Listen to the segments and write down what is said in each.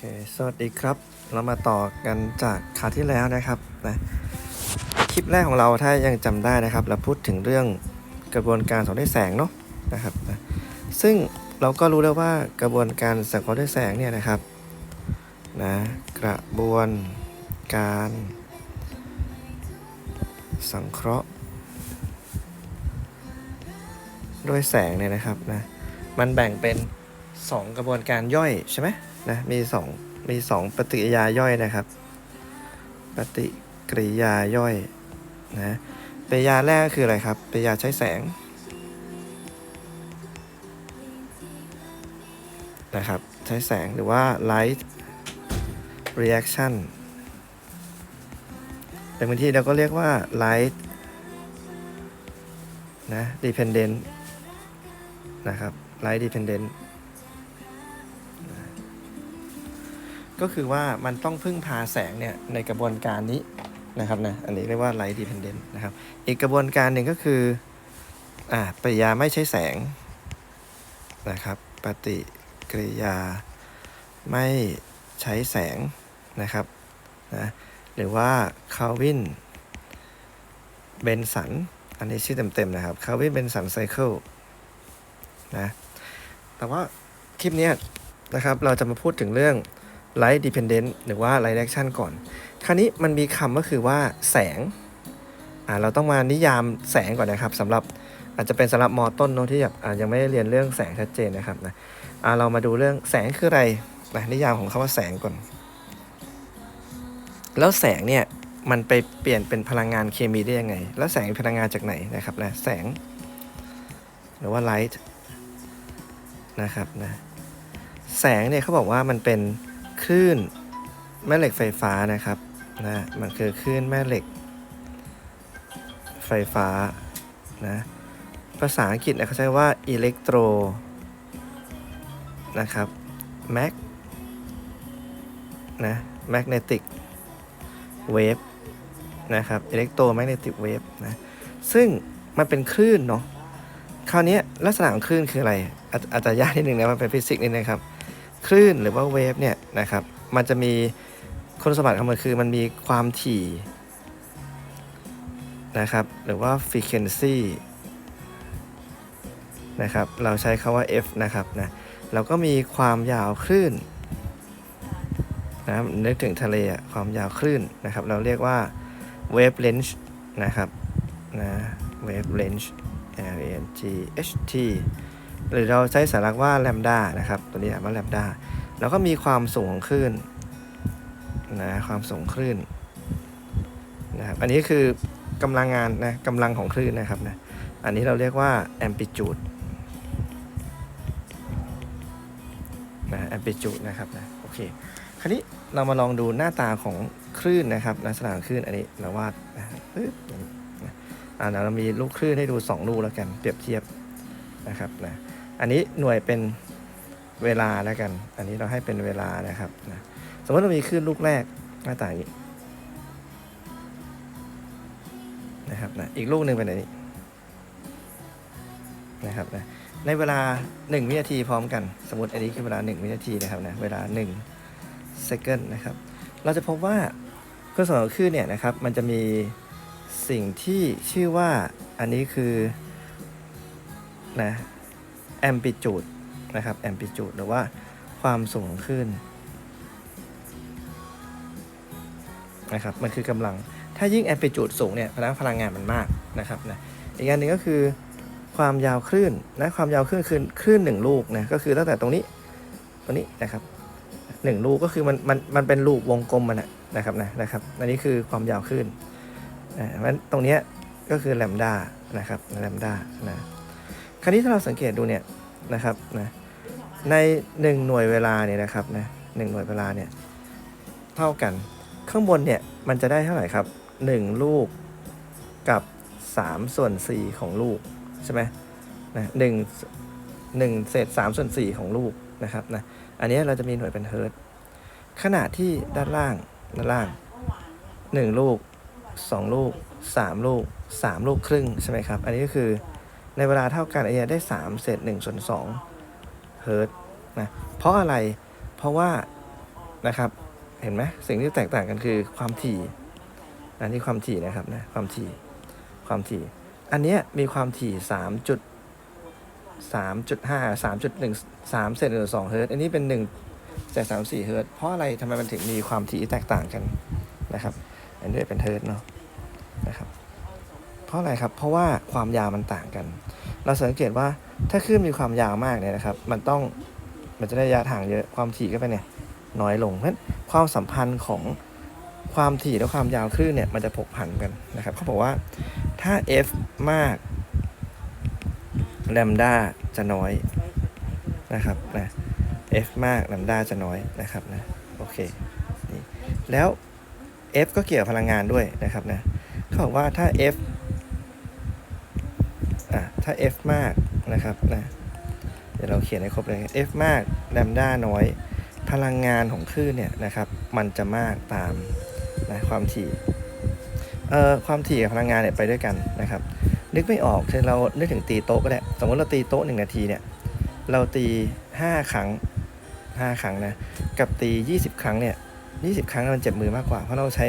ค สวัสดีครับ เรามาต่อกันจากคราวที่แล้วนะครับนะ คลิปแรกของเราถ้ายังจำได้นะครับ เราพูดถึงเรื่องกระบวนการส่องด้วยแสงเนาะนะครับนะซึ่งเราก็รู้แล้วว่ากระบวนการสังเคราะห์ด้วยแสงเนี่ยนะครับนะกระบวนการ สังเคราะห์ด้วยแสงเนี่ยนะครับนะมันแบ่งเป็น 2 กระบวนการย่อยใช่ไหม นะมี2มี2ปฏิกิริยาย่อยนะครับ ปฏิกิริยาย่อยนะปฏิกิริยาแรกคืออะไรครับปฏิกิริยาใช้แสงนะครับใช้แสงหรือว่า light reaction แต่บางทีเราก็เรียกว่า light นะ dependent นะครับ light dependent ก็คือว่ามันต้องพึ่งพาแสงเนี่ยในกระบวนการนี้นะครับนะอันนี้เรียกว่า light dependent นะครับ อีกกระบวนการหนึ่งก็คืออ่าปฏิกิริยาไม่ใช้แสงนะครับ ปฏิกิริยาไม่ใช้แสงนะครับนะหรือว่าคาวินเบนสันอันนี้ชื่อเต็มๆนะครับคาวินเบนสันไซเคิลนะแต่ว่าคลิปนี้นะครับเราจะมาพูดถึงเรื่อง light dependent หรือว่า light action ก่อน คราวนี้มันมีคำก็คือว่าแสงอ่าเราต้องมานิยามแสงก่อนนะครับสำหรับอาจจะเป็นสำหรับมอต้นเนอะที่แบบยังไม่ได้เรียนเรื่องแสงชัดเจนนะครับนะอ่าเรามาดูเรื่องแสงคืออะไรนะนิยามของคาว่าแสงก่อน แล้วแสงเนี่ยมันไปเปลี่ยนเป็นพลังงานเคมีได้ยังไง แล้วแสงเป็นพลังงานจากไหนนะครับนะแสง หรือว่า light นะครับนะแสงเนี่ยเขาบอกว่ามันเป็น คลื่นแม่เหล็กไฟฟ้านะครับนะมันคือคลื่นแม่เหล็ก ไฟฟ้านะภาษาอังกฤษเนี่ยเขาใช้ว่าอิเล็กโทรนะครับแมกนะแมกเนติกเวฟนะครับอิเล็กโทรแมกเนติกเวฟนะซึ่งมันเป็นคลื่นเนาะคราวนี้ลักษณะของคลื่นคืออะไรอาจอาจจะยากนิดนึงนะมันเป็นฟิสิกส์นิดนึงครับ คลื่นหรือว่าเวฟเนี่ยนะครับมันจะมีคุณสมบัติของมันคือมันมีความถี่นะครับหรือว่า frequency นะครับเราใช้คาว่า f นะครับนะเราก็มีความยาวคลื่นนะนึกถึงทะเลอะความยาวคลื่นนะครับ เราเรียกว่า wave length นะครับนะ wave length L N G H T หรือเราใช้สารักว่าแลมดานะครับ ตัวนี้อ่านว่าแลมดาแล้วก็มีความสูงของคลื่นนะความสูงคลื่นนะครับอันนี้คือกำลังงานนะกำลังของคลื่นนะครับนะอันนี้เราเรียกว่า amplitude นะ amplitude นะครับนะโอเคคราวนี้เรามาลองดูหน้าตาของคลื่นนะครับลักษณะคลื่นอันนี้เราวาดนะปึ๊บอ่าเดี๋ยวเรามีลูกคลื่นให้ดู 2 ลูกแล้วกันเปรียบเทียบนะครับนะ อันนี้หน่วยเป็นเวลาแล้วกัน อันนี้เราให้เป็นเวลานะครับนะสมมติเรามีคลื่นลูกแรกหน้าตาอย่างนี้นะครับนะอีกลูกหนึ่งเป็นอันนี้นะครับนะในเวลา 1 วินาทีพร้อมกัน สมมติอันนี้คือเวลา 1 วินาทีนะครับนะเวลา1 second นะครับ เราจะพบว่าเครื่องสำรองคลื่นเนี่ยนะครับมันจะมีสิ่งที่ชื่อว่าอันนี้คือนะ amplitude นะครับ amplitude หรือว่าความสูงของคลื่นนะครับมันคือกำลังถ้ายิ่ง amplitude สูงเนี่ยพลังพลังงานมันมากนะครับนะอีกอันหนึ่งก็คือความยาวคลื่นนะความยาวคลื่นคือคลื่นหนึ่งลูกนะก็คือตั้งแต่ตรงนี้ตรงนี้นะครับหนึ่งลูกก็คือมันมันมันเป็นลูกวงกลมมันนะนะครับนะนะครับอันนี้คือความยาวคลื่นนะมันตรงนี้ก็คือแลมดานะครับแลมดานะ คราวนี้ถ้าเราสังเกตดูเนี่ยนะครับนะใน 1 หน่วยเวลาเนี่ยนะครับนะหนึ่งหน่วยเวลาเนี่ยเท่ากัน ข้างบนเนี่ยมันจะได้เท่าไหร่ครับ 1 ลูกกับ 3 ส่วน 4 ของลูกใช่ไหมนะหนึ่งหนึ่งเศษ3ส่วน4ของลูกนะครับนะอันนี้เราจะมีหน่วยเป็นเฮิร์ตซ์ขณะที่ด้านล่างด้านล่าง1ลูก2ลูก3ลูก3ลูกครึ่งใช่ไหมครับ อันนี้ก็คือ ในเวลาเท่ากันอ้เนี่ยได้ 3 เศษ1ส่วน2เฮิร์ตซ์นะเพราะอะไรเพราะว่านะครับเห็นไหมสิ่งที่แตกต่างกันคือความถี่อันนี้ความถี่นะครับนะความถี่ความถี่ อันเนี้ยมีความถี่สามจุดสามจุดห้าสามจุดหนึ่งสามเศษหนึ่งสองเฮิร์ตซ์อันนี้เป็นหนึ่งจากสามสี่เฮิร์ตซ์เพราะอะไรทำไมมันถึงมีความถี่แตกต่างกันนะครับ อันนี้เป็นเฮิร์ตซ์เนาะนะครับ เพราะอะไรครับ เพราะว่าความยาวมันต่างกัน เราสังเกตว่าถ้าคลื่นมีความยาวมากเนี่ยนะครับ มันต้องมันจะได้ระยะทางเยอะความถี่ก็ไปเนี่ยน้อยลงเพราะฉะนั้นความสัมพันธ์ของความถี่และความยาวคลื่นเนี่ยมันจะผกผันกันนะครับเขาบอกว่าถ้า f มากแลมด้าจะน้อยนะครับนะ f มากแลมด้าจะน้อยนะครับนะโอเคนี่แล้ว f ก็เกี่ยวพลังงานด้วยนะครับนะเขาบอกว่าถ้า f ถ้า f มากนะครับนะเดี๋ยวเราเขียนให้ครบเลย f มากลมด้าน้อย พลังงานของคลื่นเนี่ยนะครับ มันจะมากตามนะความถี่เอ่อความถี่กับพลังงานเนี่ยไปด้วยกันนะครับ นึกไม่ออกเช่นเรานึกถึงตีโต๊ะก็ได้สมมติเราตีโต๊ะหนึ่งนาทีเนี่ยเราตี 5 ครั้ง 5 ครั้งนะกับตี 20 ครั้งเนี่ย20 ครั้งมันเจ็บมือมากกว่า เพราะเราใช้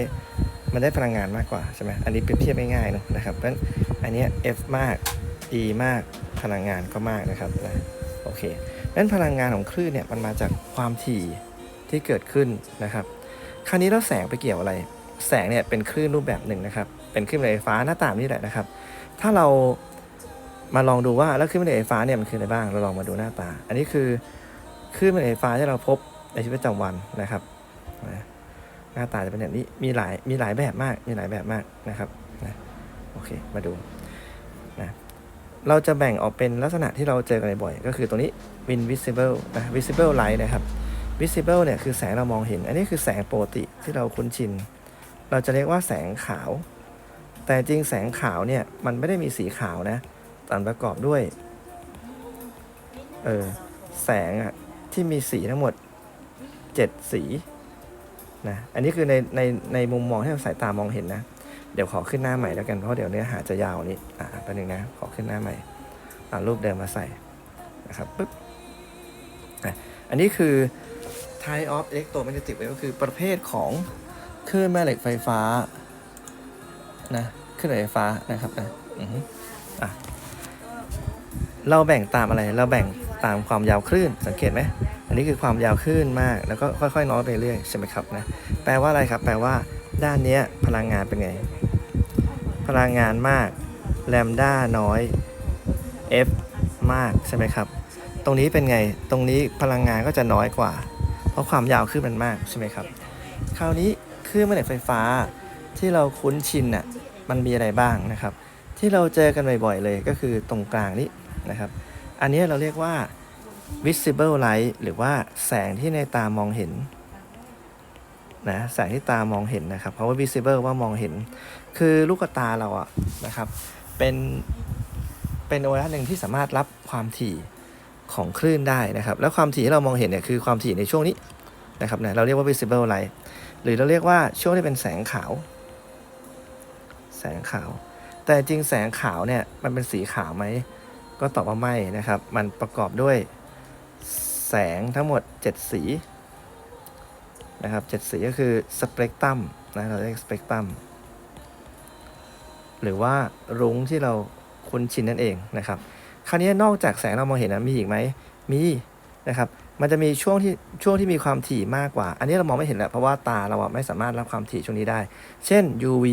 มันได้พลังงานมากกว่าใช่ไหมอันนี้เปรียบเทียบง่ายๆเนอะนะครับเพราะฉะนั้นอันนี้ F มาก E มากพลังงานก็มากนะครับนะโอเคนั้นพลังงานของคลื่นเนี่ยมันมาจากความถี่ที่เกิดขึ้นนะครับ คราวนี้แล้วแสงไปเกี่ยวอะไร แสงเนี่ยเป็นคลื่นรูปแบบหนึ่งนะครับ เป็นคลื่นไฟฟ้าหน้าตามนี่แหละนะครับ ถ้าเรามาลองดูว่าแล้วคลื่นแม่เหล็กไฟฟ้าเนี่ยมันคืออะไรบ้าง เราลองมาดูหน้าตา อันนี้คือคลื่นแม่เหล็กไฟฟ้าที่เราพบในชีวิตประจำวันนะครับนะหน้าตาจะเป็นแบบนี้ มีหลายมีหลายแบบมาก มีหลายแบบมากนะครับนะโอเค มาดู เราจะแบ่งออกเป็นลักษณะที่เราเจอกันบ่อยก็คือตัวนี้ invisible นะ visible light นะครับ visible เนี่ยคือแสงเรามองเห็น อันนี้คือแสงปกติที่เราคุ้นชิน เราจะเรียกว่าแสงขาว แต่จริงแสงขาวเนี่ยมันไม่ได้มีสีขาวนะแต่ประกอบด้วยเออแสงอะที่มีสีทั้งหมด 7 สีนะ อันนี้คือในในในมุมมองที่เราสายตามองเห็นนะ เดี๋ยวขอขึ้นหน้าใหม่แล้วกันเพราะเดี๋ยวเนื้อหาจะยาวนี้อ่าแป๊บนึงนะขอขึ้นหน้าใหม่เอารูปเดิมมาใส่นะครับปึ๊บอันนี้คือ type of electromagnetic wave ก็คือประเภทของคลื่นแม่เหล็กไฟฟ้านะคลื่นแม่เหล็กไฟฟ้านะครับนะอืออะเราแบ่งตามอะไร เราแบ่งตามความยาวคลื่นสังเกตไหมอันนี้คือความยาวคลื่นมาก แล้วก็ค่อยๆน้อยไปเรื่อยใช่ไหมครับนะแปลว่าอะไรครับ แปลว่า ด้านเนี้ยพลังงานเป็นไง พลังงานมากแลมด้าน้อย F มากใช่ไหมครับ ตรงนี้เป็นไง ตรงนี้พลังงานก็จะน้อยกว่า เพราะความยาวคลื่นมันมากใช่ไหมครับ คราวนี้คลื่นแม่เหล็กไฟฟ้าที่เราคุ้นชินน่ะ มันมีอะไรบ้างนะครับ ที่เราเจอกันบ่อยๆเลยก็คือตรงกลางนี้นะครับ อันนี้เราเรียกว่า visible light หรือว่าแสงที่ในตามองเห็น นะแสงที่ตามองเห็นนะครับเพราะว่า visible ว่ามองเห็น คือลูกตาเราอะนะครับ เป็นเป็นอวัยวะหนึ่งที่สามารถรับความถี่ของคลื่นได้นะครับ แล้วความถี่ที่เรามองเห็นเนี่ยคือความถี่ในช่วงนี้นะครับเนี่ยเราเรียกว่า visible light หรือเราเรียกว่าช่วงที่เป็นแสงขาว แสงขาว แต่จริงแสงขาวเนี่ยมันเป็นสีขาวไหมก็ตอบว่าไม่นะครับ มันประกอบด้วยแสงทั้งหมด 7 สี นะครับ7สีก็คือสเปกตรัมนะเราเรียกสเปกตรัมหรือว่ารุ้งที่เราคุ้นชินนั่นเองนะครับ คราวนี้นอกจากแสงเรามองเห็นนะมีอีกไหมมีนะครับ มันจะมีช่วงที่ช่วงที่มีความถี่มากกว่า อันนี้เรามองไม่เห็นแหละเพราะว่าตาเราไม่สามารถรับความถี่ช่วงนี้ได้ เช่น UV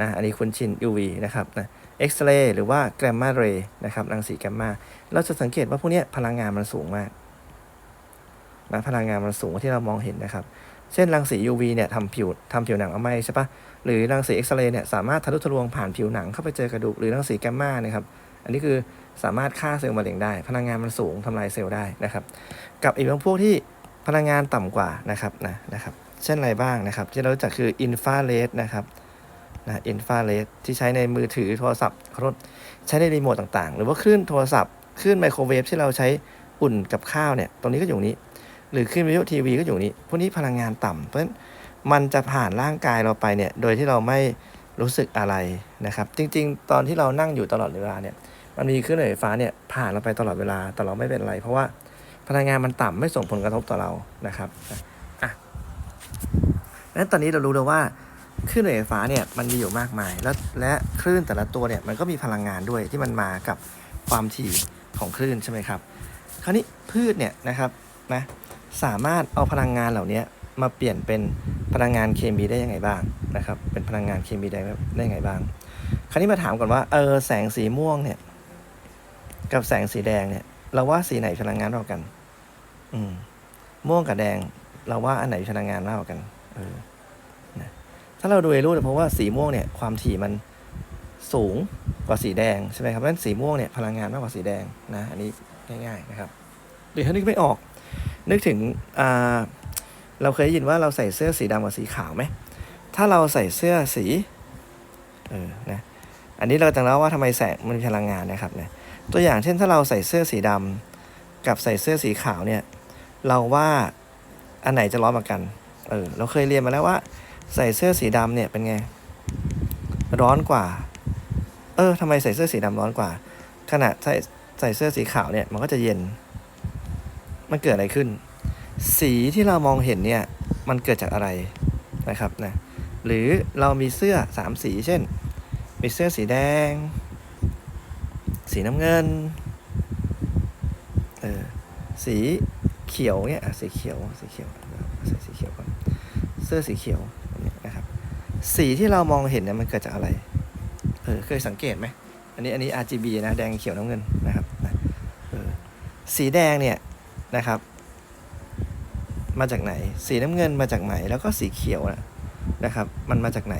นะอันนี้คุ้นชิน UV นะครับนะ X-ray หรือว่า gamma ray นะครับรังสีแกมมาเราจะสังเกตว่าพวกนี้พลังงานมันสูงมาก นะพลังงานมันสูงกว่าที่เรามองเห็นนะครับ เช่นรังสี UV เนี่ยทำผิวทำผิวหนังเอาไหมใช่ปะหรือรังสี X-ray เรย์เนี่ยสามารถทะลุทะลวงผ่านผิวหนังเข้าไปเจอกระดูกหรือรังสีแกมมานะครับอันนี้คือสามารถฆ่าเซลล์มะเร็งได้ พลังงานมันสูงทำลายเซลล์ได้นะครับ กับอีกบางพวกที่พลังงานต่ำกว่านะครับนะนะครับเช่นอะไรบ้างนะครับ ที่เรารู้จักคืออินฟราเรดนะครับนะอินฟราเรดที่ใช้ในมือถือโทรศัพท์ขอโทษใช้ในรีโมทต่างๆ หรือว่าคลื่นโทรศัพท์คลื่นไมโครเวฟที่เราใช้อุ่นกับข้าวเนี่ยตรงนี้ก็อยู่นี้ หรือคลื่นวิทยุทีวีก็อยู่นี้ พวกนี้พลังงานต่ำเพราะฉะนั้นมันจะผ่านร่างกายเราไปเนี่ย โดยที่เราไม่รู้สึกอะไรนะครับ จริง ๆ ตอนที่เรานั่งอยู่ตลอดเวลาเนี่ย มันมีคลื่นไฟฟ้าเนี่ยผ่านเราไปตลอดเวลา แต่เราไม่เป็นไร เพราะว่าพลังงานมันต่ำไม่ส่งผลกระทบต่อเรานะครับอะนั้นตอนนี้เรารู้แล้วว่าคลื่นไฟฟ้าเนี่ยมันมีอยู่มากมาย แล้วและคลื่นแต่ละตัวเนี่ยมันก็มีพลังงานด้วยที่มันมากับความถี่ของคลื่นใช่ไหมครับ คราวนี้พืชเนี่ยนะครับนะ สามารถเอาพลังงานเหล่านี้มาเปลี่ยนเป็นพลังงานเคมีได้ยังไงบ้างนะครับ เป็นพลังงานเคมีได้ได้ยังไงบ้าง คราวนี้มาถามก่อนว่าเออแสงสีม่วงเนี่ย กับแสงสีแดงเนี่ย เราว่าสีไหนพลังงานมากกว่ากัน อืม ม่วงกับแดง เราว่าอันไหนพลังงานมากกว่ากัน เออนะถ้าเราดูในรูปเนี่ยเพราะว่าสีม่วงเนี่ย ความถี่มันสูงกว่าสีแดงใช่ไหมครับเพราะฉะนั้นสีม่วงเนี่ยพลังงานมากกว่าสีแดงนะ อันนี้ง่ายๆนะครับหรือถ้านึกไม่ออก นึกถึงเราเคยได้ยินว่าเราใส่เสื้อสีดำกับสีขาวไหม ถ้าเราใส่เสื้อสีเออนะอันนี้เราจะเล่าว่าทำไมแสงมันมีพลังงานนะครับนะตัวอย่างเช่นถ้าเราใส่เสื้อสีดำกับใส่เสื้อสีขาวเนี่ย เราว่าอันไหนจะร้อนกว่ากันเออเราเคยเรียนมาแล้วว่า ใส่เสื้อสีดำเนี่ยเป็นไง ร้อนกว่า เออทำไมใส่เสื้อสีดำร้อนกว่า ขณะใส่ใส่เสื้อสีขาวเนี่ยมันก็จะเย็น มันเกิดอะไรขึ้น สีที่เรามองเห็นเนี่ย มันเกิดจากอะไรนะครับนะหรือเรามีเสื้อสามสี เช่น มีเสื้อสีแดง สีน้ำเงินเออสีเขียวเนี่ยสีเขียวสีเขียวใส่สีเขียวก่อนเสื้อสีเขียวเนี่ยนะครับสีที่เรามองเห็นเนี่ยมันเกิดจากอะไรเออเคยสังเกตไหมอันนี้อันนี้ RGB นะแดงเขียวน้ำเงินนะครับนะเออสีแดงเนี่ย นะครับ มาจากไหน สีน้ำเงินมาจากไหน แล้วก็สีเขียวนะนะครับ มันมาจากไหน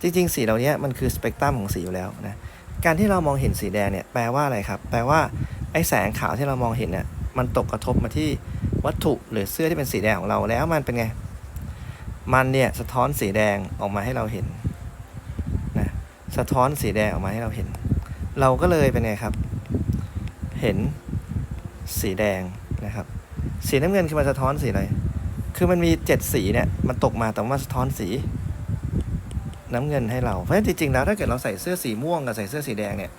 จริง ๆ สีเหล่านี้มันคือสเปกตรัมของสีอยู่แล้วนะการที่เรามองเห็นสีแดงเนี่ยแปลว่าอะไรครับ แปลว่าไอ้แสงขาวที่เรามองเห็นเนี่ยมันตกกระทบมาที่วัตถุหรือเสื้อที่เป็นสีแดงของเราแล้วมันเป็นไง มันเนี่ยสะท้อนสีแดงออกมาให้เราเห็นนะสะท้อนสีแดงออกมาให้เราเห็น เราก็เลยเป็นไงครับ เห็นสีแดง นะครับ สีน้ำเงินคือมันสะท้อนสีอะไร คือมันมีเจ็ดสีเนี่ย มันตกมาแต่ว่ามันสะท้อนสี น้ำเงินให้เรา เพราะฉะนั้นจริงๆแล้วถ้าเกิดเราใส่เสื้อสีม่วงกับใส่เสื้อสีแดงเนี่ย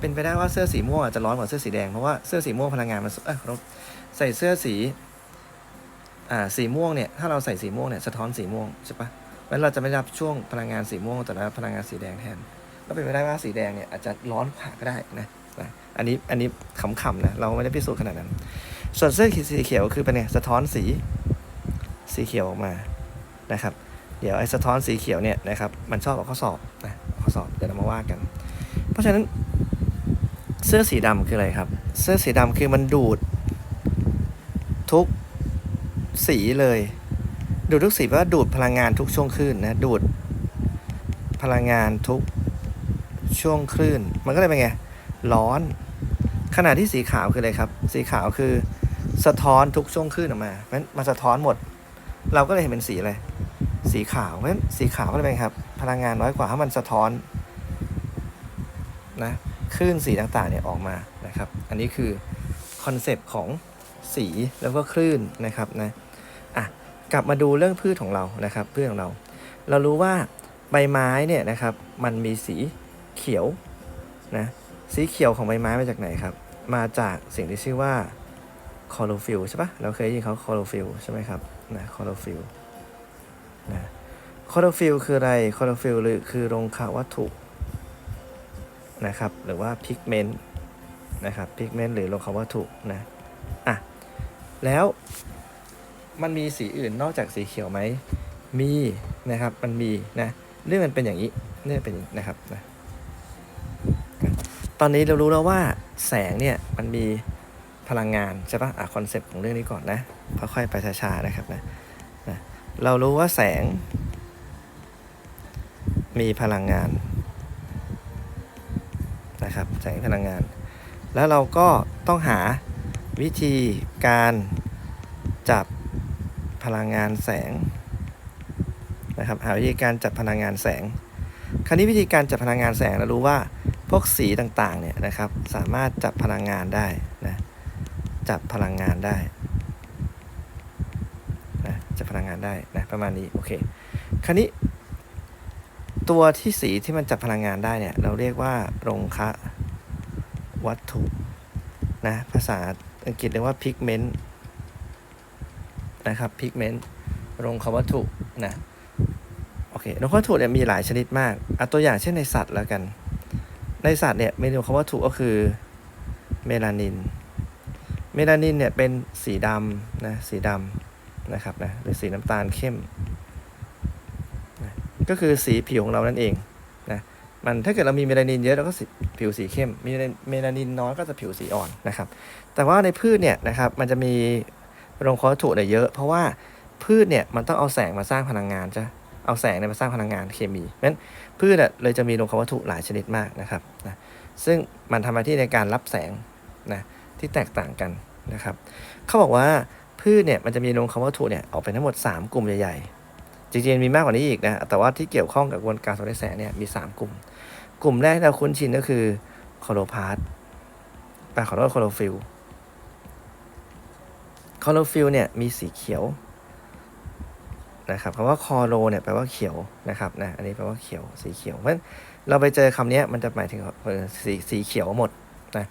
เป็นไปได้ว่าเสื้อสีม่วงอาจจะร้อนกว่าเสื้อสีแดงเพราะว่าเสื้อสีม่วงพลังงานมันเอ้ยเราใส่เสื้อสี อ่า สีม่วงเนี่ย ถ้าเราใส่สีม่วงเนี่ยสะท้อนสีม่วงใช่ปะเพราะฉะนั้นเราจะไม่รับช่วงพลังงานสีม่วงแต่รับพลังงานสีแดงแทน ก็เป็นไปได้ว่าสีแดงเนี่ยอาจจะร้อนกว่าก็ได้นะนะอันนี้อันนี้ขำๆนะเราไม่ได้พิสูจน์ขนาดนั้น ส่วนเสื้อสีเขียวคือเป็นไงสะท้อนสีสีเขียวออกมานะครับ เดี๋ยวไอ้สะท้อนสีเขียวเนี่ยนะครับมันชอบเอาข้อสอบนะข้อสอบเดี๋ยวเรามาว่ากัน เพราะฉะนั้นเสื้อสีดำคืออะไรครับ เสื้อสีดำคือมันดูด ทุกสีเลย ดูดทุกสีแปลว่าดูดพลังงานทุกช่วงคลื่นนะดูดพลังงานทุกช่วงคลื่น มันก็เลยเป็นไงร้อนขณะที่สีขาวคืออะไรครับ สีขาวคือ สะท้อนทุกช่วงคลื่นออกมาเพราะฉะนั้นมันสะท้อนหมด เราก็เลยเห็นเป็นสีอะไรสีขาวเพราะฉะนั้นสีขาวก็เลยเป็นครับ พลังงานน้อยกว่าถ้ามันสะท้อนนะคลื่นสีต่างๆเนี่ยออกมานะครับ อันนี้คือคอนเซปต์ของสีแล้วก็คลื่นนะครับนะอะกลับมาดูเรื่องพืชของเรานะครับพืชของเรา เรารู้ว่าใบไม้เนี่ยนะครับมันมีสีเขียวนะสีเขียวของใบไม้มาจากไหนครับ มาจากสิ่งที่ชื่อว่า คลอโรฟิลใช่ปะเราเคยได้ยินเขาคลอโรฟิลใช่ไหมครับนะคลอโรฟิลนะคลอโรฟิลคืออะไรคลอโรฟิลหรือคือรงข่าววัตถุนะครับ หรือว่าพิกเมนต์นะครับพิกเมนต์หรือรงข่าววัตถุนะอะแล้วมันมีสีอื่นนอกจากสีเขียวไหมมีนะครับมันมีนะเรื่องมันเป็นอย่างนี้เรื่องเป็นอย่างนี้นะครับนะตอนนี้เรารู้แล้วว่าแสงเนี่ยมันมี พลังงานใช่ปะอะคอนเซปต์ของเรื่องนี้ก่อนนะค่อยๆไปช้าๆนะครับนะนะเรารู้ว่าแสง มีพลังงานนะครับแสงพลังงาน แล้วเราก็ต้องหาวิธีการจับพลังงานแสงนะครับหาวิธีการจับพลังงานแสง คราวนี้วิธีการจับพลังงานแสงเรารู้ว่าพวกสีต่างๆเนี่ยนะครับสามารถจับพลังงานได้ จับพลังงานได้นะจับพลังงานได้นะประมาณนี้โอเคคราวนี้ ตัวที่สีที่มันจับพลังงานได้เนี่ย เราเรียกว่าโรงคะวัตถุนะภาษาอังกฤษเรียกว่า pigment นะครับ pigment โรงคะวัตถุนะโอเคนกวัตถุเนี่ยมีหลายชนิดมากเอาตัวอย่างเช่นในสัตว์แล้วกัน ในสัตว์เนี่ยเมนูของวัตถุก็คือเมลานิน เมลานินเนี่ยเป็นสีดำนะสีดำนะครับนะหรือสีน้ำตาลเข้มนะก็คือสีผิวของเรานั่นเองนะมันถ้าเกิดเรามีเมลานินเยอะเราก็ผิวสีเข้มมีเมลานินน้อยก็จะผิวสีอ่อนนะครับ แต่ว่าในพืชเนี่ยนะครับมันจะมีโรงของวัตถุเนี่ยเยอะ เพราะว่าพืชเนี่ยมันต้องเอาแสงมาสร้างพลังงานจ้ะเอาแสงเนี่ยมาสร้างพลังงานเคมีเพราะฉะนั้นพืชอะเลยจะมีโรงของวัตถุหลายชนิดมากนะครับนะซึ่งมันทำหน้าที่ในการรับแสงนะ ที่แตกต่างกันนะครับเขาบอกว่าพืชเนี่ยมันจะมีโรงของวัตถุเนี่ยออกเป็นทั้งหมด 3 กลุ่มใหญ่ๆจริงๆมีมากกว่านี้อีกนะแต่ว่าที่เกี่ยวข้องกับกระบวนการส่องแสงเนี่ยมี 3 กลุ่ม กลุ่มแรกที่เราคุ้นชินก็คือคอโลพาสแปลขอโทษคอโลฟิลคอโลฟิลเนี่ยมีสีเขียวนะครับคำว่าคอโลเนี่ยแปลว่าเขียวนะครับนะอันนี้แปลว่าเขียวสีเขียวเพราะฉะนั้นเราไปเจอคำนี้มันจะหมายถึงสีสีเขียวหมดนะ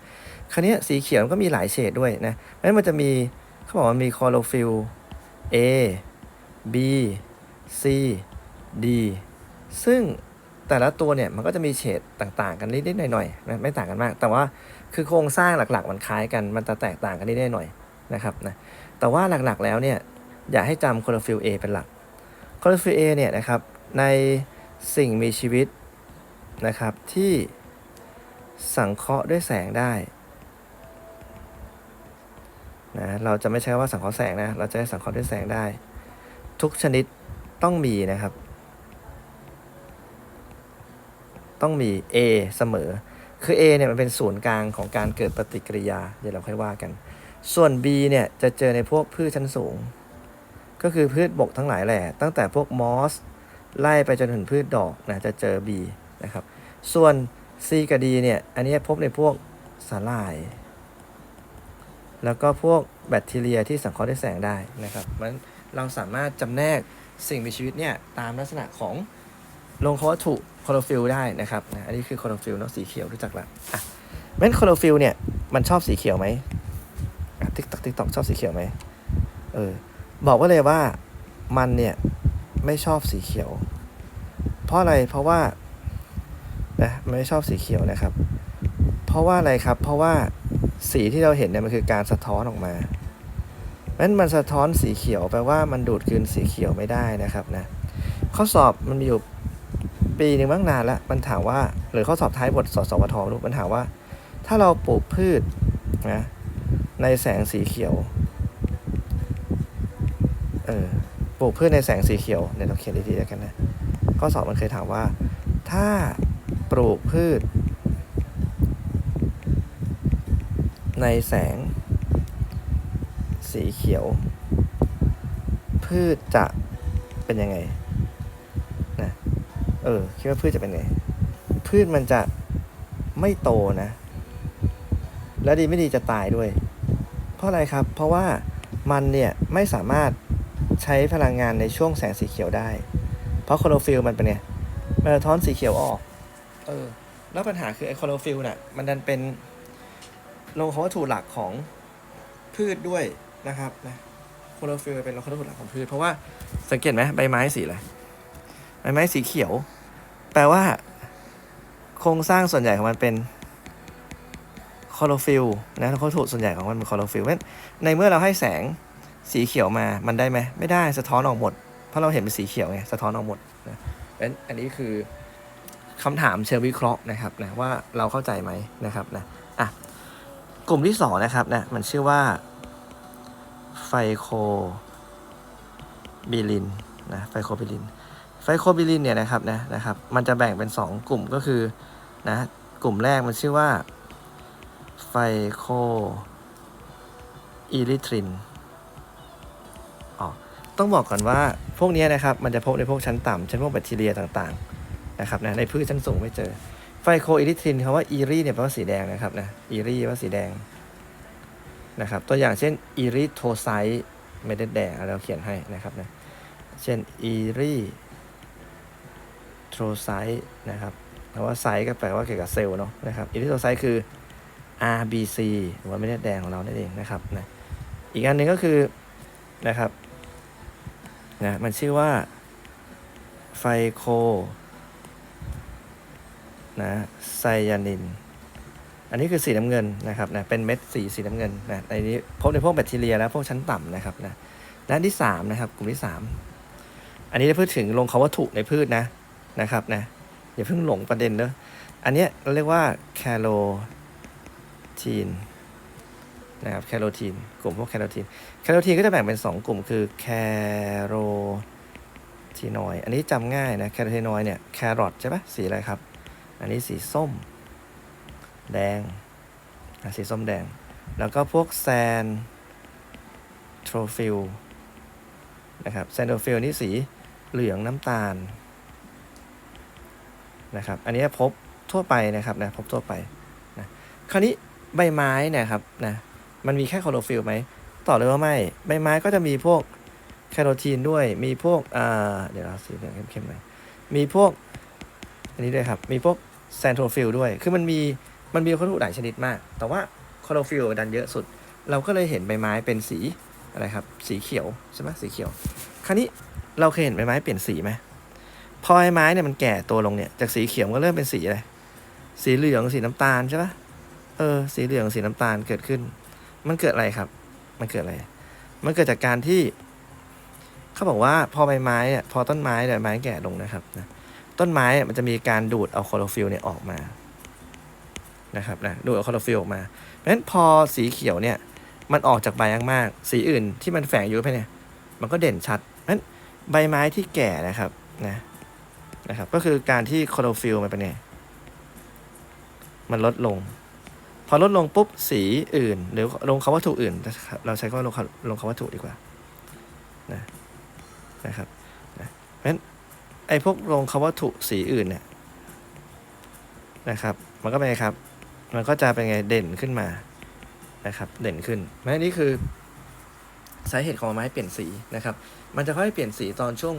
คราวนี้สีเขียวมันก็มีหลายเฉดด้วยนะนั้นมันจะมีเขาบอกว่ามีคอโลฟิล A B C D ซึ่งแต่ละตัวเนี่ยมันก็จะมีเฉดต่างๆ กันนิดๆหน่อยๆนะไม่ต่างกันมาก แต่ว่าคือโครงสร้างหลักๆ มันคล้ายกัน มันจะแตกต่างกันนิดๆหน่อยนะครับนะแต่ว่าหลักๆแล้วเนี่ยอย่าให้จำคอโลฟิล A เป็นหลักคอโลฟิล A เนี่ยนะครับในสิ่งมีชีวิตนะครับที่สังเคราะห์ด้วยแสงได้ นะเราจะไม่ใช้ว่าสังเคราะห์แสงนะ เราจะให้สังเคราะห์ด้วยแสงได้ ทุกชนิดต้องมีนะครับต้องมี A เสมอ คือ A เนี่ยมันเป็นศูนย์กลางของการเกิดปฏิกิริยา เดี๋ยวเราค่อยว่ากัน ส่วน B เนี่ยจะเจอในพวกพืชชั้นสูง ก็คือพืชบกทั้งหลายแหละ ตั้งแต่พวกมอส ไล่ไปจนถึงพืชดอกนะจะเจอ B นะครับ ส่วน C กับ D เนี่ย อันนี้พบในพวกสาหร่าย แล้วก็พวกแบคทีเรียที่สังเคราะห์ด้วยแสงได้นะครับมันเราสามารถจำแนกสิ่งมีชีวิตเนี่ยตามลักษณะของโรงวัตถุคลอโรฟิลได้นะครับนะอันนี้คือคลอโรฟิลเนาะสีเขียวรู้จักละอะแม้นคลอโรฟิลเนี่ยมันชอบสีเขียวไหมติ๊กตอกติ๊กตอกชอบสีเขียวไหมเออบอกไว่าเลยว่ามันเนี่ยไม่ชอบสีเขียว เพราะอะไรเพราะว่านะไม่ชอบสีเขียวนะครับ เพราะว่าอะไรครับ เพราะว่า สีที่เราเห็นเนี่ยมันคือการสะท้อนออกมาเพราะฉะนั้นมันสะท้อนสีเขียวแปลว่ามันดูดกลืนสีเขียวไม่ได้นะครับนะข้อสอบมันมีอยู่ปีหนึ่งบ้างนานแล้วมันถามว่าหรือข้อสอบท้ายบทสสวทรู้มันถามว่า ถ้าเราปลูกพืชนะในแสงสีเขียวเออปลูกพืชในแสงสีเขียวเนี่ยเราเขียนดีๆแล้วกันนะข้อสอบมันเคยถามว่า ถ้าปลูกพืช ในแสง สีเขียว พืชจะเป็นยังไงนะเออคิดว่าพืชจะเป็นไง พืชมันจะไม่โตนะ และดีไม่ดีจะตายด้วย เพราะอะไรครับ เพราะว่ามันเนี่ยไม่สามารถใช้พลังงานในช่วงแสงสีเขียวได้ เพราะโคลอโรฟิลมันเป็นไงมันท้อนสีเขียวออก เออ แล้วปัญหาคือไอ้โคลอโรฟิลน่ะ มันดันเป็น โลหะวัตถุหลักของพืชด้วยนะครับนะโคลอโรฟิลเป็นโลหะวัตถุหลักของพืช เพราะว่าสังเกตไหมใบไม้สีอะไรใบไม้สีเขียว แปลว่า โครงสร้างส่วนใหญ่ของมันเป็นคลอโรฟิลนะโลหะวัตถุส่วนใหญ่ของมันเป็นคลอโรฟิลเพราะฉะนั้นในเมื่อเราให้แสงสีเขียวมามันได้ไหมไม่ได้สะท้อนออกหมด เพราะเราเห็นเป็นสีเขียวไงสะท้อนออกหมดนะเั้นอันนี้คือคำถามเชิงวิเคราะห์นะครับนะว่าเราเข้าใจไหมนะครับนะอะ กลุ่มที่สองนะครับนะมันชื่อว่าไฟโคบิลินนะไฟโคบิลินไฟโคบิลินเนี่ยนะครับนะนะครับ มันจะแบ่งเป็น 2 กลุ่มก็คือนะกลุ่มแรกมันชื่อว่าไฟโคอิริทรินอ๋อต้องบอกก่อนว่าพวกนี้นะครับ มันจะพบในพวกชั้นต่ำชั้นพวกแบคทีเรียต่างๆนะครับนะในพืชชั้นสูงไม่เจอ ไฟโคอิริทรินคำว่าอีรีเนี่ยแปลว่าสีแดงนะครับนะอีรีว่าสีแดงนะครับตัวอย่างเช่นอีริโทไซต์ไม่ได้แดงเราเขียนให้นะครับนะเช่นอีรีโทไซต์นะครับเพราว่าไซต์ก็แปลว่าเกี่ยวกับเซลล์เนาะนะครับอีริโทไซต์คือ RBC หรือว่าไม่ได้แดงของเรานั่นเองนะครับนะอีกอันหนึ่งก็คือนะครับนะมันชื่อว่าไฟโค นะไซยานิน อันนี้คือสีน้ำเงินนะครับนะเป็นเม็ดสีสีน้ำเงินนะในนี้พบในพวกแบคทีเรียและพวกชั้นต่ำนะครับนะและอันที่สามนะครับกลุ่มที่สามอันนี้จะพูดถึงลงคำวัตถุในพืชนะนะครับนะอย่าเพิ่งหลงประเด็นเนอะอันนี้เราเรียกว่าแคโรทีนนะครับแคโรทีนกลุ่มพวกแคโรทีนแคโรทีนก็จะแบ่งเป็น 2 กลุ่มคือแคโรทีนอยด์อันนี้จำง่ายนะแคโรทีนอยด์เนี่ยแครอทใช่ปะสีอะไรครับ อันนี้สีส้ม แดงสีส้มแดง แล้วก็พวกแซนโทรฟิลนะครับแซนโทรฟิลนี่สีเหลืองน้ำตาลนะครับ อันนี้พบทั่วไปนะครับนะพบทั่วไปนะคราวนี้ใบไม้เนะครับนะมันมีแค่คลอโรฟิลไหมตอบเลยว่าไม่ ใบไม้ก็จะมีพวกแคโรทีนด้วย มีพวกอ่าเดี๋ยวเราสีเหลืองเข้มๆหน่อยมีพวกอันนี้ด้วยครับ มีพวก แซนโทรฟิลด้วย คือมันมีมันมีวัตถุหลายชนิดมาก แต่ว่าคลอโรฟิลดันเยอะสุด เราก็เลยเห็นใบไม้เป็นสีอะไรครับ สีเขียวใช่ไหมสีเขียว คราวนี้เราเคยเห็นใบไม้เปลี่ยนสีไหมพอใบไม้เนี่ยมันแก่ตัวลงเนี่ย จากสีเขียวก็เริ่มเป็นสีอะไร สีเหลืองสีน้ำตาลใช่ปะเออ สีเหลืองสีน้ำตาลเกิดขึ้น มันเกิดอะไรครับ มันเกิดอะไร มันเกิดจากการที่ เขาบอกว่าพอใบไม้เนี่ยพอต้นไม้เนี่ยใบไม้แก่ลงนะครับนะ ต้นไม้มันจะมีการดูดเอาคลอโรฟิลเนี่ยออกมานะครับนะดูดเอาคลอโรฟิลออกมาเพราะฉะนั้นพอสีเขียวเนี่ยมันออกจากใบมากๆสีอื่นที่มันแฝงอยู่ไปเนี่ยมันก็เด่นชัดเพราะฉะนั้นใบไม้ที่แก่นะครับนะนะครับ ก็คือการที่คลอโรฟิลมันเป็นไงมันลดลง พอลดลงปุ๊บสีอื่น หรือลงคำวัตถุอื่น เราใช้คำว่าลงคำลงคำวัตถุดีกว่านะนะครับ นะ เพราะฉะนั้น ไอ้พวกโรงคำวัตถุสีอื่นเนี่ยนะครับ มันก็เป็นไงครับ มันก็จะเป็นไงเด่นขึ้นมานะครับ เด่นขึ้นแม้นี่คือสาเหตุของใบไม้เปลี่ยนสีนะครับ มันจะค่อยเปลี่ยนสีตอนช่วง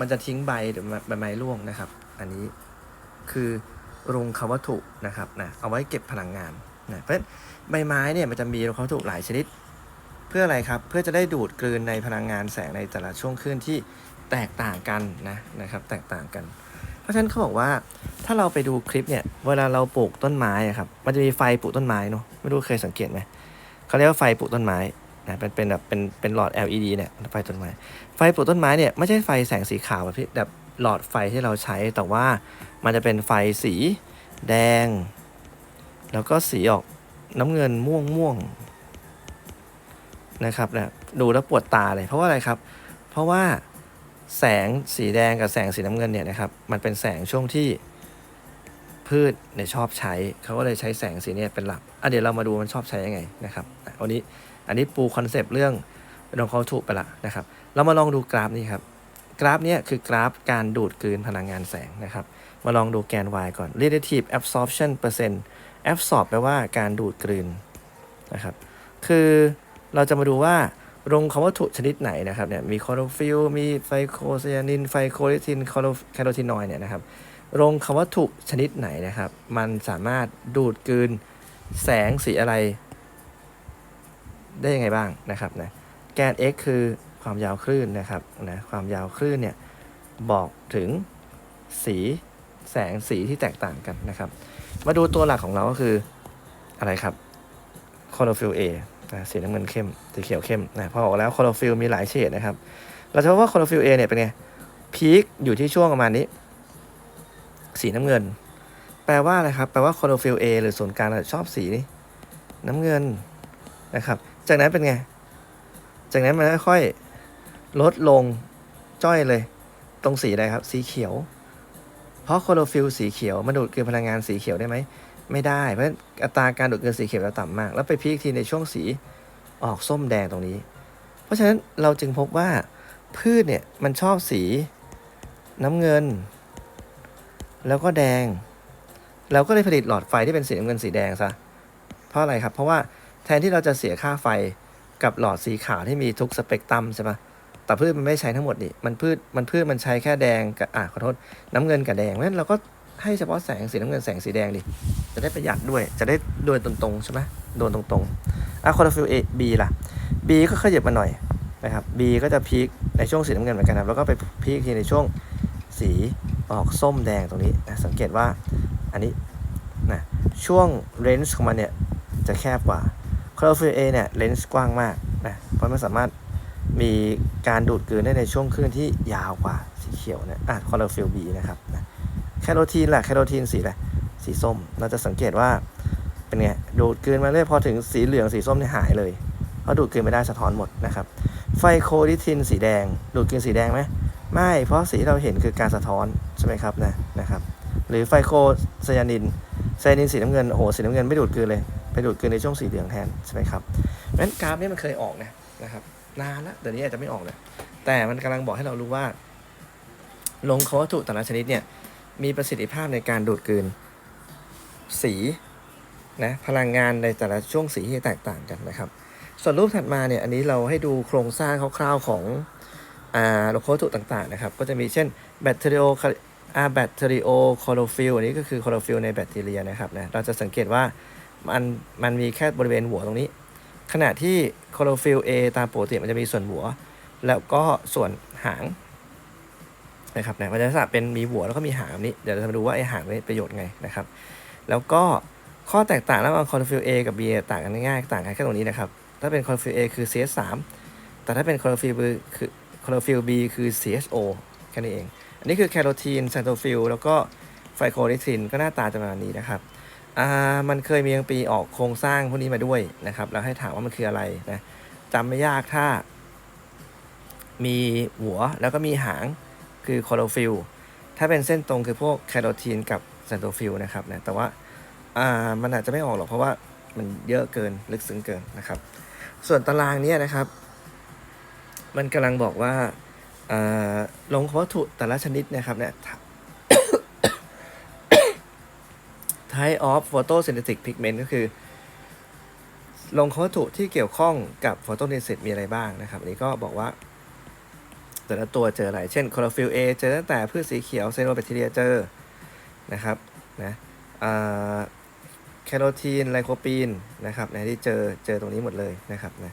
มันจะทิ้งใบหรือใบไม้ร่วงนะครับ อันนี้คือรงคำวัตถุนะครับนะเอาไว้เก็บพลังงานนะเพราะฉะนั้นใบไม้เนี่ยมันจะมีรงคำวัตถุหลายชนิด เพื่ออะไรครับ เพื่อจะได้ดูดกลืนในพลังงานแสงในแต่ละช่วงคลื่นที่ แตกต่างกันนะนะครับ แตกต่างกัน เพราะฉะนั้นเขาบอกว่าถ้าเราไปดูคลิปเนี่ย เวลาเราปลูกต้นไม้อะครับมันจะมีไฟปลูกต้นไม้เนาะไม่รู้เคยสังเกตไหมเขาเรียกว่าไฟปลูกต้นไม้นะเป็นเป็นแบบเป็นเป็นหลอด LED เนี่ยไฟต้นไม้ ไฟปลูกต้นไม้เนี่ยไม่ใช่ไฟแสงสีขาวแบบที่แบบหลอดไฟที่เราใช้แต่ว่ามันจะเป็นไฟสีแดง แล้วก็สีออกน้ำเงินม่วงม่วงนะครับนะดูแล้วปวดตาเลยเพราะว่าอะไรครับ เพราะว่า แสงสีแดงกับแสงสีน้ำเงินเนี่ยนะครับมันเป็นแสงช่วงที่พืชเนี่ยชอบใช้เขาก็เลยใช้แสงสีเนี่ยเป็นหลักอะเดี๋ยวเรามาดูมันชอบใช้ยังไงนะครับวันนี้อันนี้ปูคอนเซปต์เรื่องลองเขาถูกไปละนะครับ เรามาลองดูกราฟนี้ครับกราฟเนี้ยคือกราฟการดูดกลืนพลังงานแสงนะครับ มาลองดูแกน y ก่อน relative absorption percent absorb แปลว่าการดูดกลืนนะครับ คือเราจะมาดูว่า โรงคำวัตถุชนิดไหนนะครับเนี่ยมีคลอโรฟิลมีไฟโคไซยานินไฟโคลิทินคลอโรแคโรทีนอยด์เนี่ยนะครับโรงคำวัตถุชนิดไหนนะครับ มันสามารถดูดกลืนแสงสีอะไร ได้ยังไงบ้างนะครับนะแกน x คือความยาวคลื่นนะครับนะความยาวคลื่นเนี่ยบอกถึงสีแสงสีที่แตกต่างกันนะครับ มาดูตัวหลักของเราก็คืออะไรครับคลอโรฟิล A นะ สีน้ำเงินเข้ม สีเขียวเข้มนะพอบอกแล้วคลอโรฟิลมีหลายเฉดนะครับ เราจะพบว่าคลอโรฟิล A เนี่ยเป็นไง พีคอยู่ที่ช่วงประมาณนี้ สีน้ำเงิน แปลว่าอะไรครับ แปลว่าคลอโรฟิล A หรือส่วนกลางชอบสีนี้น้ำเงินนะครับ จากนั้นเป็นไง จากนั้นมันค่อยๆลดลงจ้อยเลย ตรงสีอะไรครับ สีเขียว เพราะคลอโรฟิลสีเขียวมันดูดกลืนพลังงานสีเขียวได้ไหม ไม่ได้ เพราะอัตราการดูดเกินสีเขียวเราต่ำมาก แล้วไปพีคทีในช่วงสีออกส้มแดงตรงนี้ เพราะฉะนั้นเราจึงพบว่าพืชเนี่ยมันชอบสีน้ำเงิน แล้วก็แดง เราก็เลยผลิตหลอดไฟที่เป็นสีน้ำเงินสีแดงซะ เพราะอะไรครับ เพราะว่าแทนที่เราจะเสียค่าไฟกับหลอดสีขาวที่มีทุกสเปกตรัมใช่ปะแต่พืชมันไม่ใช้ทั้งหมดนี่ มันพืชมันพืชมันใช้แค่แดงกับอ่าขอโทษน้ำเงินกับแดงเพราะฉะนั้นเราก็ ให้เฉพาะแสงสีน้ำเงินแสงสีแดงดิ จะได้ประหยัดด้วย จะได้โดนตรงๆใช่ไหมโดนตรงๆอะคอร์ฟิลเอบีล่ะ B ก็ขยับมาหน่อยนะครับ B ก็จะพีคในช่วงสีน้ำเงินเหมือนกันครับแล้วก็ไปพีคทีในช่วงสีออกส้มแดงตรงนี้นะสังเกตว่าอันนี้นะช่วงเรนจ์ของมันเนี่ยจะแคบกว่าคลอโรฟิล A เนี่ยเรนจ์กว้างมากนะเพราะมันสามารถมีการดูดกลืนได้ในช่วงคลื่นที่ยาวกว่าสีเขียวนะอะคลอโรฟิล B นะครับนะ แคโรทีนแหละแคโรทีนสีอะไรสีส้ม เราจะสังเกตว่าเป็นไงดูดกลืนมาเรื่อยพอถึงสีเหลืองสีส้มเนี่ยหายเลยเพราะดูดกลืนไม่ได้สะท้อนหมดนะครับ ไฟโคดิทินสีแดง ดูดกลืนสีแดงไหมไม่ เพราะสีที่เราเห็นคือการสะท้อนใช่ไหมครับนะนะครับ หรือไฟโคไซยานินไซยานินสีน้ำเงินโอ้โหสีน้ำเงินไม่ดูดกลืนเลยไปดูดกลืนในช่วงสีเหลืองแทนใช่ไหมครับงั้นกราฟนี้มันเคยออกนะนะครับนานแล้วเดี๋ยวนี้อาจจะไม่ออกเลยแต่มันกำลังบอกให้เรารู้ว่า ลงเขาวัตถุแต่ละชนิดเนี่ย มีประสิทธิภาพในการดูดกลืน สีนะพลังงานในแต่ละช่วงสีที่แตกต่างกันนะครับ ส่วนรูปถัดมาเนี่ยอันนี้เราให้ดูโครงสร้างคร่าวๆของอ่าโลโคตุต่างๆนะครับ ก็จะมีเช่นแบคทีริโออาแบคทีริโอคลอโรฟิลอันนี้ก็คือคลอโรฟิลในแบคทีเรียนะครับนะเราจะสังเกตว่ามันมันมีแค่บริเวณหัวตรงนี้ ขณะที่คลอโรฟิล A ตามปกติมันจะมีส่วนหัว แล้วก็ส่วนหาง นะครับนะมันจะลักษณะเป็นมีหัวแล้วก็มีหางแบบนี้ เดี๋ยวเราจะมาดูว่าไอหางนี่ประโยชน์ไงนะครับ แล้วก็ข้อแตกต่างระหว่างคลอโรฟิล A กับ B ต่างกันง่ายๆต่างกันแค่ตรงนี้นะครับ ถ้าเป็นคลอโรฟิล A คือ CS3 แต่ถ้าเป็นคอโรฟิล B คือคอโรฟิล B คือ CSO แค่นี้เอง อันนี้คือแคโรทีนไซโตฟิลแล้วก็ไฟโคลิทินก็หน้าตาจะประมาณนี้นะครับอ่ามันเคยมีบางปีออกโครงสร้างพวกนี้มาด้วยนะครับแล้วให้ถามว่ามันคืออะไรนะจำไม่ยากถ้า มีหัวแล้วก็มีหาง คือคลอโรฟิลถ้าเป็นเส้นตรงคือพวกแคโรทีนกับไซโตฟิลนะครับนะแต่ว่าอ่ามันอาจจะไม่ออกหรอกเพราะว่ามันเยอะเกินลึกซึ้งเกินนะครับ ส่วนตารางเนี้ยนะครับ มันกำลังบอกว่าอ่าลงวัตถุแต่ละชนิดนะครับเนี่ย type of photosynthetic pigment ก็คือ ลงวัตถุที่เกี่ยวข้องกับ photosynthesis มีอะไรบ้างนะครับอันนี้ก็บอกว่า แต่ละตัวเจออะไร เช่นคลอโรฟิล A เจอตั้งแต่พืชสีเขียวเซโนแบคทีเรียเจอนะครับนะแคโรทีนไลโคปีนนะครับนะที่เจอเจอตรงนี้หมดเลยนะครับนะ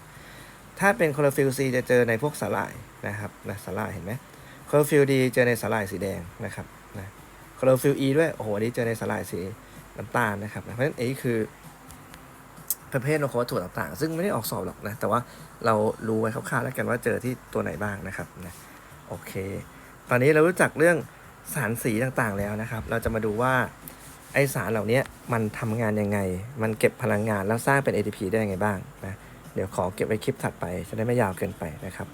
ถ้าเป็นคลอโรฟิล C จะเจอในพวกสาหร่ายนะครับนะสาหร่ายเห็นไหมคลอโรฟิล D เจอในสาหร่ายสีแดงนะครับนะคลอโรฟิล E ด้วยโอ้โหอันนี้เจอในสาหร่ายสีน้ำตาลนะครับนะเพราะฉะนั้นอันนี้คือ ประเภทโนโควัตถุต่างๆ ซึ่งไม่ได้ออกสอบหรอกนะ แต่ว่าเรารู้ไว้คร่าวๆแล้วกันว่าเจอที่ตัวไหนบ้างนะครับนะโอเค ตอนนี้เรารู้จักเรื่องสารสีต่างๆแล้วนะครับ เราจะมาดูว่าไอสารเหล่านี้มันทำงานยังไง มันเก็บพลังงานแล้วสร้างเป็น ATP ได้ยังไงบ้างนะ เดี๋ยวขอเก็บไว้คลิปถัดไป จะได้ไม่ยาวเกินไปนะครับ